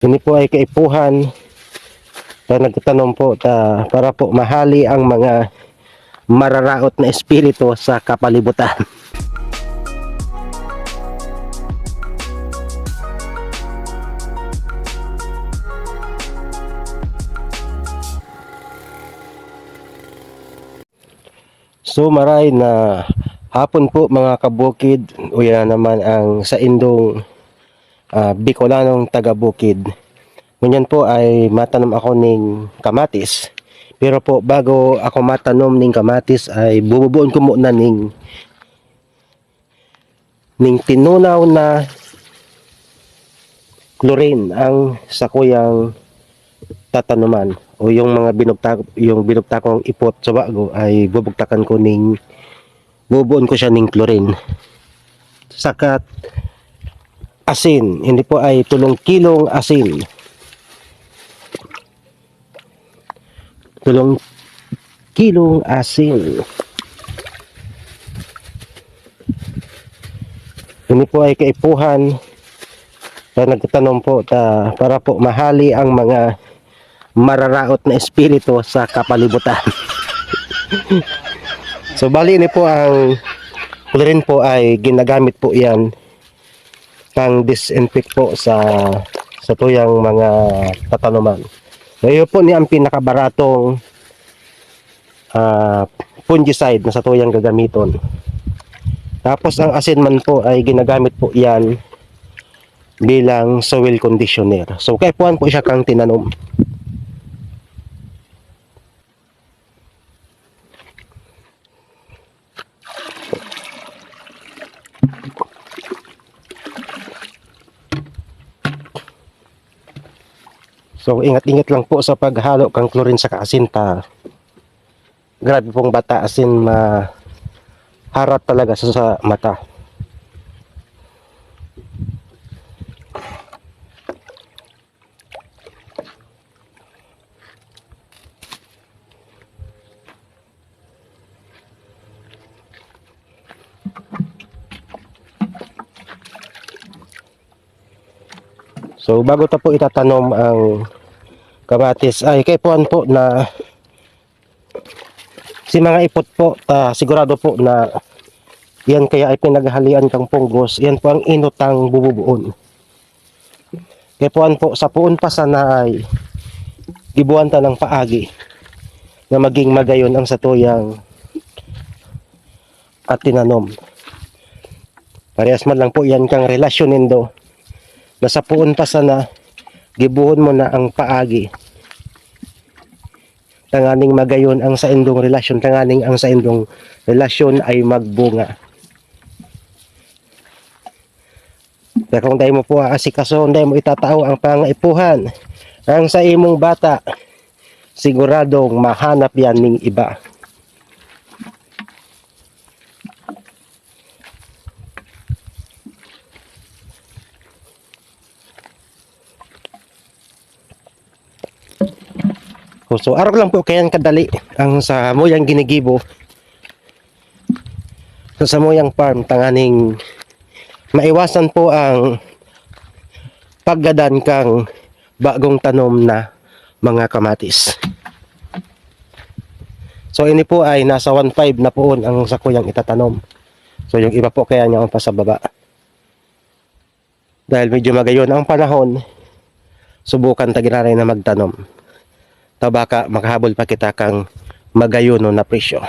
Ini po ay kaipuhan na nagtatanong po ta, para po mahali ang mga mararaot na espiritu sa kapalibutan. So maray na hapon po mga kabukid, uya naman ang sa indong ah, Bicolanong taga-bukid. Ngunyan po ay matanom ako ning kamatis. Pero po bago ako matanom ning kamatis ay bububuon ko muna ning ning tinunaw na chlorine ang sakuyang tatanuman o yung mga binugta yung binugta kong ipot sa bago ay bubugtakan ko ning bubuon ko siya ning chlorine sakat asin. Hindi po ay tulong kilong asin. Tulong kilong asin. Hindi po ay kaipuhan. Na nagtatanong po ta, para po mahali ang mga mararaot na espiritu sa kapalibutan. so bali ni po ang chlorine po ay ginagamit po yan pang disinfect po sa sa tuyang mga tatanuman. Yun po ni ang pinakabaratong ah, fungicide na sa tuyang gagamiton. Tapos ang asin man po ay ginagamit po yan bilang soil conditioner. So kaya po po siya kang tinanom. So ingat-ingat lang po sa paghalo kang chlorine sa kaasinta. Grabe pong bata asin ma harap talaga sa, sa mata. So bago ta po itatanom ang kamatis. Ay kay puan po na si mga ipot po ta sigurado po na yan kaya ay pinaghalian kang punggos. Yan po ang inutang bububuon. Kay puan po sa puon pa sana ay gibuan ta ng paagi na maging magayon ang satuyang at tinanom parehas man lang po yan kang relasyonin do nasa puon pa sana gibuhon mo na ang paagi. Tanganing magayon ang sa indong relasyon. Tanganing ang sa indong relasyon ay magbunga. Pero kung dahil mo po aasikaso dahil mo itatao ang pangaipuhan ang sa imong bata siguradong mahanap yan ning iba So, araw lang po kayan kadali ang sa moyang ginigibo sa moyang farm tanganing maiwasan po ang paggadan kang bagong tanom na mga kamatis. So ini po ay nasa 1.5 na poon ang sa kuyang itatanom. So yung iba po kaya niya pa sa baba. Dahil medyo magayon ang panahon, subukan tagiraray na magtanom tabaka makahabol pa kita kang magayon na presyo.